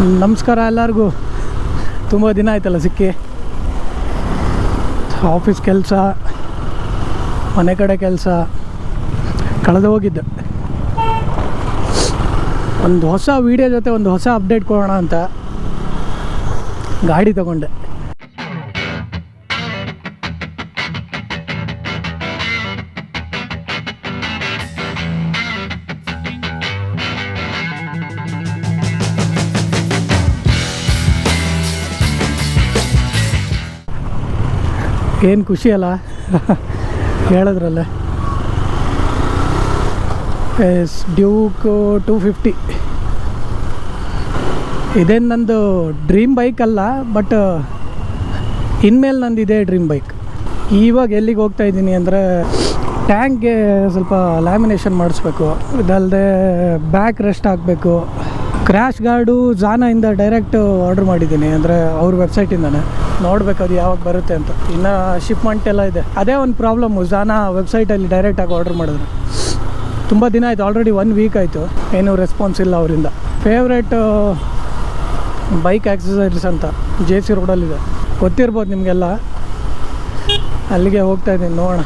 ನಮಸ್ಕಾರ ಎಲ್ಲರಿಗೂ. ತುಂಬ ದಿನ ಆಯ್ತಲ್ಲ ಸಿಕ್ಕಿ. ಆಫೀಸ್ ಕೆಲಸ, ಮನೆ ಕಡೆ ಕೆಲಸ, ಕಳೆದು ಹೋಗಿದ್ದೆ. ಒಂದು ಹೊಸ ವೀಡಿಯೋ ಜೊತೆ ಒಂದು ಹೊಸ ಅಪ್ಡೇಟ್ ಕೊಡೋಣ ಅಂತ ಗಾಡಿ ತಗೊಂಡೆ. ಏನು ಖುಷಿ ಅಲ್ಲ? ಹೇಳಿದ್ರಲ್ಲೇ. ಎಸ್ ಡ್ಯೂಕ್ ಟೂ ಫಿಫ್ಟಿ ಇದೇನು ನಂದು ಡ್ರೀಮ್ ಬೈಕ್ ಅಲ್ಲ ಬಟ್ ಇನ್ಮೇಲೆ ನಂದು ಇದೇ ಡ್ರೀಮ್ ಬೈಕ್ ಇವಾಗ ಎಲ್ಲಿಗೆ ಹೋಗ್ತಾ ಇದ್ದೀನಿ ಅಂದರೆ ಟ್ಯಾಂಕ್ಗೆ ಸ್ವಲ್ಪ ಲ್ಯಾಮಿನೇಷನ್ ಮಾಡಿಸ್ಬೇಕು. ಇದಲ್ಲದೆ ಬ್ಯಾಕ್ ರೆಸ್ಟ್ ಹಾಕಬೇಕು. ಕ್ರ್ಯಾಶ್ ಗಾರ್ಡು ಇಂದ ಡೈರೆಕ್ಟ್ ಆರ್ಡ್ರ್ ಮಾಡಿದ್ದೀನಿ. ಅಂದರೆ ಅವ್ರ ವೆಬ್ಸೈಟಿಂದನೇ ನೋಡ್ಬೇಕು ಅದು ಯಾವಾಗ ಬರುತ್ತೆ ಅಂತ. ಇನ್ನು ಶಿಪ್ಮೆಂಟ್ ಎಲ್ಲ ಇದೆ. ಅದೇ ಒಂದು ಪ್ರಾಬ್ಲಮ್ಮು ಜಾನಾ ವೆಬ್ಸೈಟಲ್ಲಿ ಡೈರೆಕ್ಟಾಗಿ ಆರ್ಡ್ರ್ ಮಾಡಿದ್ರು. ತುಂಬ ದಿನ ಆಯಿತು ಆಲ್ರೆಡಿ ಒನ್ ವೀಕ್ ಆಯಿತು. ಏನೂ ರೆಸ್ಪಾನ್ಸ್ ಇಲ್ಲ ಅವರಿಂದ. ಫೇವ್ರೇಟ್ ಬೈಕ್ ಆಕ್ಸಸರೀಸ್ ಅಂತ ಜೆ ಸಿ ರೋಡಲ್ಲಿದೆ ಗೊತ್ತಿರ್ಬೋದು ನಿಮಗೆಲ್ಲ. ಅಲ್ಲಿಗೆ ಹೋಗ್ತಾ ಇದ್ದೀನಿ, ನೋಡೋಣ.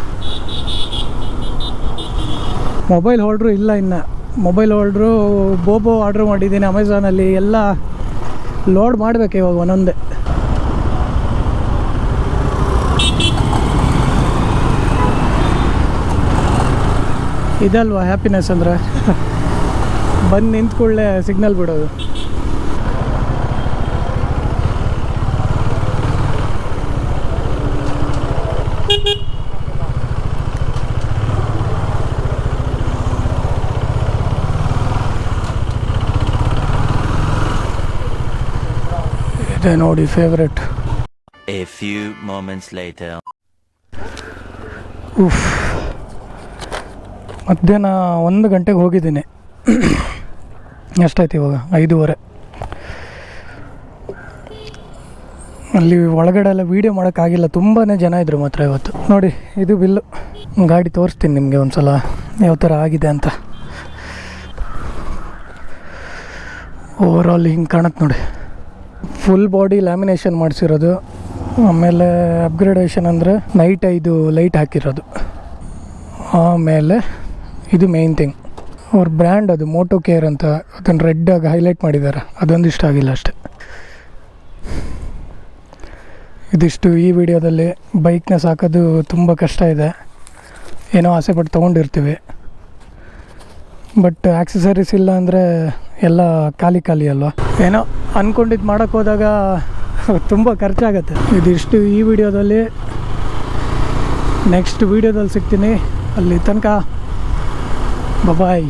ಮೊಬೈಲ್ ಹೋಲ್ಡ್ರು ಇಲ್ಲ ಇನ್ನು. ಮೊಬೈಲ್ ಆರ್ಡ್ರು ಬೋಬೋ ಆರ್ಡ್ರ್ ಮಾಡಿದ್ದೀನಿ ಅಮೆಝಾನಲ್ಲಿ ಎಲ್ಲ ಲೋಡ್ ಮಾಡಬೇಕು ಇವಾಗ ಒಂದೊಂದೇ. ಇದಲ್ವಾ ಹ್ಯಾಪಿನೆಸ್ ಅಂದರೆ? ಬಂದು ನಿಂತ್ಕೊಳ್ಳೆ ಸಿಗ್ನಲ್ ಬಿಡೋದು. ಇದೆ ನೋಡಿ favourite a few moments lighter ಉಫ್ ಮಧ್ಯಾಹ್ನ ಒಂದು ಗಂಟೆಗೆ ಹೋಗಿದ್ದೀನಿ. ಎಷ್ಟಾಯ್ತು ಇವಾಗ? ಐದೂವರೆ. ಅಲ್ಲಿ ಒಳಗಡೆ ಎಲ್ಲ ವೀಡಿಯೋ ಮಾಡೋಕ್ಕಾಗಿಲ್ಲ. ತುಂಬಾ ಜನ ಇದ್ದರು ಮಾತ್ರ ಇವತ್ತು. ನೋಡಿ ಇದು ಬಿಲ್ಲು. ಗಾಡಿ ತೋರಿಸ್ತೀನಿ ನಿಮಗೆ ಒಂದು ಸಲ ಯಾವ ಥರ ಆಗಿದೆ ಅಂತ. ಓವರ್ ಆಲ್ ಹಿಂಗೆ ಕಾಣುತ್ತೆ ನೋಡಿ. ಫುಲ್ ಬಾಡಿ ಲ್ಯಾಮಿನೇಷನ್ ಮಾಡಿಸಿರೋದು. ಆಮೇಲೆ ಅಪ್ಗ್ರೇಡೇಷನ್ ಅಂದರೆ ನೈಟ್ ಐದು ಲೈಟ್ ಹಾಕಿರೋದು. ಆಮೇಲೆ ಇದು ಮೇಯ್ನ್ ಥಿಂಗ್ ಅವ್ರ ಬ್ರ್ಯಾಂಡ್ ಅದು ಮೋಟೋ ಕೇರ್ ಅಂತ, ಅದನ್ನು ರೆಡ್ಡಾಗಿ ಹೈಲೈಟ್ ಮಾಡಿದ್ದಾರೆ ಅದೊಂದು ಇಷ್ಟ ಆಗಿಲ್ಲ ಅಷ್ಟೆ. ಇದಿಷ್ಟು ಈ ವಿಡಿಯೋದಲ್ಲಿ. ಬೈಕ್ನ ಸಾಕೋದು ತುಂಬ ಕಷ್ಟ ಇದೆ. ಏನೋ ಆಸೆಪಟ್ಟು ತೊಗೊಂಡಿರ್ತೀವಿ. ಬಟ್ ಆಕ್ಸಸರೀಸ್ ಇಲ್ಲ ಅಂದರೆ ಎಲ್ಲ ಖಾಲಿ ಖಾಲಿ ಅಲ್ವಾ? ಏನೋ ಅಂದ್ಕೊಂಡಿದ್ದು ಮಾಡೋಕ್ಕೆ ಹೋದಾಗ ತುಂಬ ಖರ್ಚಾಗತ್ತೆ. ಇದಿಷ್ಟು ಈ ವಿಡಿಯೋದಲ್ಲಿ. ನೆಕ್ಸ್ಟ್ ವಿಡಿಯೋದಲ್ಲಿ ಸಿಗ್ತೀನಿ. ಅಲ್ಲಿ ತನಕ ಬಾಯ್